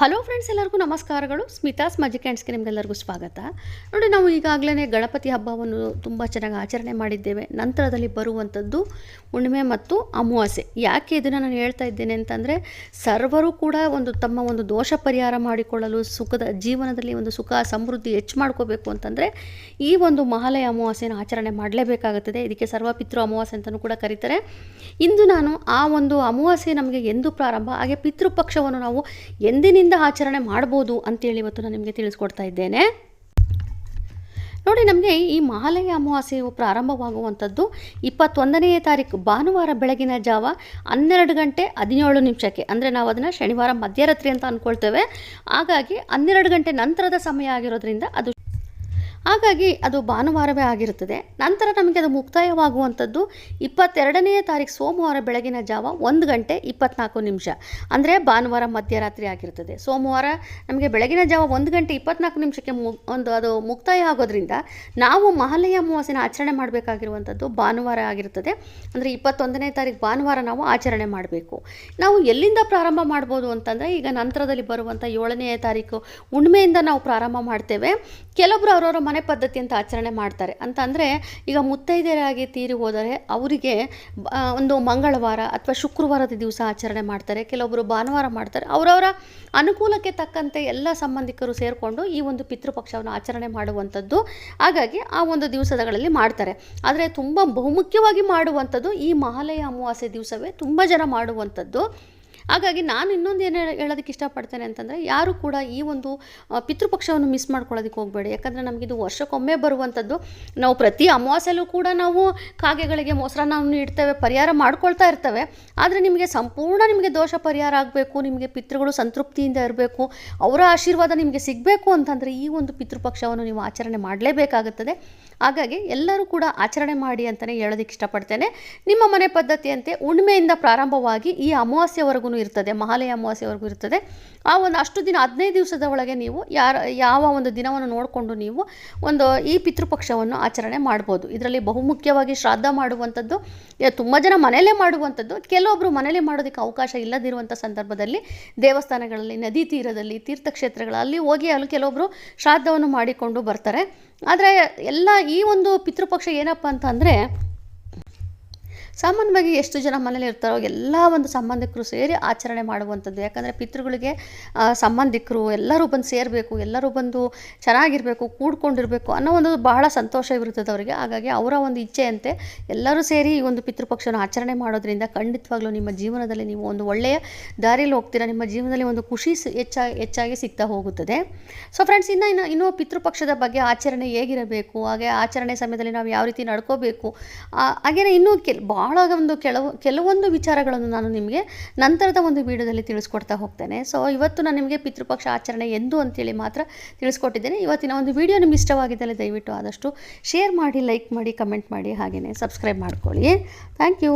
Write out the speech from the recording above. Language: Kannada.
ಹಲೋ ಫ್ರೆಂಡ್ಸ್ ಎಲ್ಲರಿಗೂ ನಮಸ್ಕಾರಗಳು. ಸ್ಮಿತಾಸ್ ಮಜಿಕ್ ಆ್ಯಂಡ್ಸ್ಗೆ ನಿಮಗೆಲ್ಲರಿಗೂ ಸ್ವಾಗತ. ನೋಡಿ, ನಾವು ಈಗಾಗಲೇ ಗಣಪತಿ ಹಬ್ಬವನ್ನು ತುಂಬ ಚೆನ್ನಾಗಿ ಆಚರಣೆ ಮಾಡಿದ್ದೇವೆ. ನಂತರದಲ್ಲಿ ಬರುವಂಥದ್ದು ಹುಣ್ಣಿಮೆ ಮತ್ತು ಅಮಾವಾಸ್ಯೆ. ಯಾಕೆ ಇದನ್ನು ನಾನು ಹೇಳ್ತಾ ಇದ್ದೇನೆ ಅಂತಂದರೆ, ಸರ್ವರು ಕೂಡ ಒಂದು ತಮ್ಮ ಒಂದು ದೋಷ ಪರಿಹಾರ ಮಾಡಿಕೊಳ್ಳಲು ಸುಖದ ಜೀವನದಲ್ಲಿ ಒಂದು ಸುಖ, ಸಮೃದ್ಧಿ ಹೆಚ್ಚು ಮಾಡ್ಕೋಬೇಕು ಅಂತಂದರೆ, ಈ ಒಂದು ಮಹಾಲಯ ಅಮಾವಾಸ್ಯೆನ ಆಚರಣೆ ಮಾಡಲೇಬೇಕಾಗುತ್ತದೆ. ಇದಕ್ಕೆ ಸರ್ವಪಿತೃ ಅಮಾವಾಸ್ಯೆ ಅಂತಲೂ ಕೂಡ ಕರೀತಾರೆ. ಇಂದು ನಾನು ಆ ಒಂದು ಅಮಾವಾಸ್ಯೆ ನಮಗೆ ಎಂದು ಪ್ರಾರಂಭ, ಹಾಗೆ ಪಿತೃಪಕ್ಷವನ್ನು ನಾವು ಎಂದಿನಿಂದ ಆಚರಣೆ ಮಾಡ್ಬೋದು ಅಂತೇಳಿ ಇವತ್ತು ನಾನು ನಿಮಗೆ ತಿಳಿಸ್ಕೊಡ್ತಾ ಇದ್ದೇನೆ. ನೋಡಿ, ನಮಗೆ ಈ ಮಹಾಲಯ ಅಮಾವಾಸ್ಯೆಯು ಪ್ರಾರಂಭವಾಗುವಂಥದ್ದು ಇಪ್ಪತ್ತೊಂದನೆಯ ತಾರೀಕು, ಭಾನುವಾರ ಬೆಳಗಿನ ಜಾವ ಹನ್ನೆರಡು ಗಂಟೆ ಹದಿನೇಳು ನಿಮಿಷಕ್ಕೆ. ಅಂದರೆ ನಾವು ಅದನ್ನು ಶನಿವಾರ ಮಧ್ಯರಾತ್ರಿ ಅಂತ ಅಂದ್ಕೊಳ್ತೇವೆ ಹಾಗಾಗಿ ಹನ್ನೆರಡು ಗಂಟೆ ನಂತರದ ಸಮಯ ಆಗಿರೋದ್ರಿಂದ ಅದು ಹಾಗಾಗಿ ಅದು ಭಾನುವಾರವೇ ಆಗಿರುತ್ತದೆ. ನಂತರ ನಮಗೆ ಅದು ಮುಕ್ತಾಯವಾಗುವಂಥದ್ದು ಇಪ್ಪತ್ತೆರಡನೆಯ ತಾರೀಕು ಸೋಮವಾರ ಬೆಳಗಿನ ಜಾವ ಒಂದು ಗಂಟೆ ಇಪ್ಪತ್ನಾಲ್ಕು ನಿಮಿಷ. ಅಂದರೆ ಭಾನುವಾರ ಮಧ್ಯರಾತ್ರಿ ಆಗಿರುತ್ತದೆ. ಸೋಮವಾರ ನಮಗೆ ಬೆಳಗಿನ ಜಾವ ಒಂದು ಗಂಟೆ ಇಪ್ಪತ್ನಾಲ್ಕು ನಿಮಿಷಕ್ಕೆ ಒಂದು ಅದು ಮುಕ್ತಾಯ ಆಗೋದ್ರಿಂದ ನಾವು ಮಹಾಲಯ ಅಮಾವಾಸ್ಯನ ಆಚರಣೆ ಮಾಡಬೇಕಾಗಿರುವಂಥದ್ದು ಭಾನುವಾರ ಆಗಿರುತ್ತದೆ. ಅಂದರೆ ಇಪ್ಪತ್ತೊಂದನೇ ತಾರೀಕು ಭಾನುವಾರ ನಾವು ಆಚರಣೆ ಮಾಡಬೇಕು. ನಾವು ಎಲ್ಲಿಂದ ಪ್ರಾರಂಭ ಮಾಡ್ಬೋದು ಅಂತಂದರೆ ಈಗ ನಂತರದಲ್ಲಿ ಬರುವಂಥ ಏಳನೆಯ ತಾರೀಕು ಹುಣ್ಮೆಯಿಂದ ನಾವು ಪ್ರಾರಂಭ ಮಾಡ್ತೇವೆ. ಕೆಲವೊಬ್ಬರು ಅವರವರ ಮನೆ ಪದ್ಧತಿ ಅಂತ ಆಚರಣೆ ಮಾಡ್ತಾರೆ. ಅಂತ ಅಂದರೆ ಈಗ ಮುತ್ತೈದೆಯರಾಗಿ ತೀರಿ ಹೋದರೆ ಅವರಿಗೆ ಒಂದು ಮಂಗಳವಾರ ಅಥವಾ ಶುಕ್ರವಾರದ ದಿವಸ ಆಚರಣೆ ಮಾಡ್ತಾರೆ. ಕೆಲವೊಬ್ಬರು ಭಾನುವಾರ ಮಾಡ್ತಾರೆ. ಅವರವರ ಅನುಕೂಲಕ್ಕೆ ತಕ್ಕಂತೆ ಎಲ್ಲ ಸಂಬಂಧಿಕರು ಸೇರಿಕೊಂಡು ಈ ಒಂದು ಪಿತೃಪಕ್ಷವನ್ನು ಆಚರಣೆ ಮಾಡುವಂಥದ್ದು. ಹಾಗಾಗಿ ಆ ಒಂದು ದಿವಸಗಳಲ್ಲಿ ಮಾಡ್ತಾರೆ. ಆದರೆ ತುಂಬ ಬಹುಮುಖ್ಯವಾಗಿ ಮಾಡುವಂಥದ್ದು ಈ ಮಹಾಲಯ ಅಮಾವಾಸ್ಯೆ ದಿವಸವೇ ತುಂಬ ಜನ ಮಾಡುವಂಥದ್ದು. ಹಾಗಾಗಿ ನಾನು ಇನ್ನೊಂದು ಏನು ಹೇಳೋದಕ್ಕೆ ಇಷ್ಟಪಡ್ತೇನೆ ಅಂತಂದರೆ, ಯಾರು ಕೂಡ ಈ ಒಂದು ಪಿತೃಪಕ್ಷವನ್ನು ಮಿಸ್ ಮಾಡ್ಕೊಳ್ಳೋದಕ್ಕೆ ಹೋಗಬೇಡಿ. ಯಾಕಂದರೆ ನಮಗಿದು ವರ್ಷಕ್ಕೊಮ್ಮೆ ಬರುವಂಥದ್ದು. ನಾವು ಪ್ರತಿ ಅಮಾವಾಸ್ಯೆಲ್ಲೂ ಕೂಡ ನಾವು ಕಾಗೆಗಳಿಗೆ ಮೊಸರನ್ನ ಇಡ್ತೇವೆ, ಪರಿಹಾರ ಮಾಡ್ಕೊಳ್ತಾ ಇರ್ತೇವೆ. ಆದರೆ ನಿಮಗೆ ಸಂಪೂರ್ಣ ನಿಮಗೆ ದೋಷ ಪರಿಹಾರ ಆಗಬೇಕು, ನಿಮಗೆ ಪಿತೃಗಳು ಸಂತೃಪ್ತಿಯಿಂದ ಇರಬೇಕು, ಅವರ ಆಶೀರ್ವಾದ ನಿಮಗೆ ಸಿಗಬೇಕು ಅಂತಂದರೆ ಈ ಒಂದು ಪಿತೃಪಕ್ಷವನ್ನು ನೀವು ಆಚರಣೆ ಮಾಡಲೇಬೇಕಾಗುತ್ತದೆ. ಹಾಗಾಗಿ ಎಲ್ಲರೂ ಕೂಡ ಆಚರಣೆ ಮಾಡಿ ಅಂತಲೇ ಹೇಳೋದಕ್ಕೆ ಇಷ್ಟಪಡ್ತೇನೆ. ನಿಮ್ಮ ಮನೆ ಪದ್ಧತಿಯಂತೆ ಹುಣ್ಮೆಯಿಂದ ಪ್ರಾರಂಭವಾಗಿ ಈ ಅಮಾವಾಸ್ಯವರೆಗೂ ಇರ್ತದೆ, ಮಹಾಲಯ ಅಮಾವಾಸ್ಯವರೆಗೂ ಇರ್ತದೆ. ಆ ಒಂದು ಅಷ್ಟು ದಿನ, ಹದಿನೈದು ದಿವಸದ ಒಳಗೆ ನೀವು ಯಾರ, ಯಾವ ಒಂದು ದಿನವನ್ನು ನೋಡಿಕೊಂಡು ನೀವು ಒಂದು ಈ ಪಿತೃಪಕ್ಷವನ್ನು ಆಚರಣೆ ಮಾಡ್ಬೋದು. ಇದರಲ್ಲಿ ಬಹುಮುಖ್ಯವಾಗಿ ಶ್ರಾದ್ದ ಮಾಡುವಂಥದ್ದು ತುಂಬ ಜನ ಮನೆಯಲ್ಲೇ ಮಾಡುವಂಥದ್ದು ಕೆಲವೊಬ್ಬರು ಮನೆಯಲ್ಲೇ ಮಾಡೋದಕ್ಕೆ ಅವಕಾಶ ಇಲ್ಲದಿರುವಂಥ ಸಂದರ್ಭದಲ್ಲಿ ದೇವಸ್ಥಾನಗಳಲ್ಲಿ, ನದಿ ತೀರದಲ್ಲಿ, ತೀರ್ಥಕ್ಷೇತ್ರಗಳಲ್ಲಿ ಹೋಗಿ ಅಲ್ಲಿ ಕೆಲವೊಬ್ಬರು ಶ್ರಾದ್ದವನ್ನು ಮಾಡಿಕೊಂಡು ಬರ್ತಾರೆ. ಆದರೆ ಎಲ್ಲ ಈ ಒಂದು ಪಿತೃಪಕ್ಷ ಏನಪ್ಪ ಅಂತಂದರೆ ಸಾಮಾನ್ಯವಾಗಿ ಎಷ್ಟು ಜನ ಮನೇಲಿ ಇರ್ತಾರೋ ಎಲ್ಲ ಒಂದು ಸಂಬಂಧಿಕರು ಸೇರಿ ಆಚರಣೆ ಮಾಡುವಂಥದ್ದು. ಯಾಕಂದರೆ ಪಿತೃಗಳಿಗೆ ಸಂಬಂಧಿಕರು ಎಲ್ಲರೂ ಬಂದು ಸೇರಬೇಕು, ಎಲ್ಲರೂ ಬಂದು ಚೆನ್ನಾಗಿರಬೇಕು, ಕೂಡ್ಕೊಂಡಿರಬೇಕು ಅನ್ನೋ ಒಂದು ಬಹಳ ಸಂತೋಷವಿರುತ್ತದೆ ಅವರಿಗೆ. ಹಾಗಾಗಿ ಅವರ ಒಂದು ಇಚ್ಛೆಯಂತೆ ಎಲ್ಲರೂ ಸೇರಿ ಈ ಒಂದು ಪಿತೃಪಕ್ಷವನ್ನು ಆಚರಣೆ ಮಾಡೋದ್ರಿಂದ ಖಂಡಿತವಾಗ್ಲೂ ನಿಮ್ಮ ಜೀವನದಲ್ಲಿ ನೀವು ಒಂದು ಒಳ್ಳೆಯ ದಾರಿಯಲ್ಲಿ ಹೋಗ್ತೀರಾ, ನಿಮ್ಮ ಜೀವನದಲ್ಲಿ ಒಂದು ಖುಷಿ ಹೆಚ್ಚಾಗಿ ಹೆಚ್ಚಾಗಿ ಸಿಗ್ತಾ ಹೋಗುತ್ತದೆ. ಸೊ ಫ್ರೆಂಡ್ಸ್ ಇನ್ನು ಇನ್ನು, ಇನ್ನೂ ಪಿತೃಪಕ್ಷದ ಬಗ್ಗೆ ಆಚರಣೆ ಹೇಗಿರಬೇಕು, ಹಾಗೆ ಆಚರಣೆ ಸಮಯದಲ್ಲಿ ನಾವು ಯಾವ ರೀತಿ ನಡ್ಕೋಬೇಕು ಹಾಗೆಯೇ ಇನ್ನೂ ಕೆಲ್ ಭಾಳ ಒಂದು ಕೆಲವು, ಕೆಲವೊಂದು ವಿಚಾರಗಳನ್ನು ನಾನು ನಿಮಗೆ ನಂತರದ ಒಂದು ವಿಡಿಯೋದಲ್ಲಿ ತಿಳಿಸ್ಕೊಡ್ತಾ ಹೋಗ್ತೇನೆ. ಸೊ ಇವತ್ತು ನಾನು ನಿಮಗೆ ಪಿತೃಪಕ್ಷ ಆಚರಣೆ ಎಂದು ಅಂತೇಳಿ ಮಾತ್ರ ತಿಳಿಸ್ಕೊಟ್ಟಿದ್ದೇನೆ. ಇವತ್ತಿನ ಒಂದು ವಿಡಿಯೋ ನಿಮ್ಗೆ ಇಷ್ಟವಾಗಿದ್ದಲ್ಲಿ ದಯವಿಟ್ಟು ಆದಷ್ಟು ಶೇರ್ ಮಾಡಿ ಲೈಕ್ ಮಾಡಿ ಕಮೆಂಟ್ ಮಾಡಿ ಹಾಗೆಯೇ ಸಬ್ಸ್ಕ್ರೈಬ್ ಮಾಡ್ಕೊಳ್ಳಿ. Thank you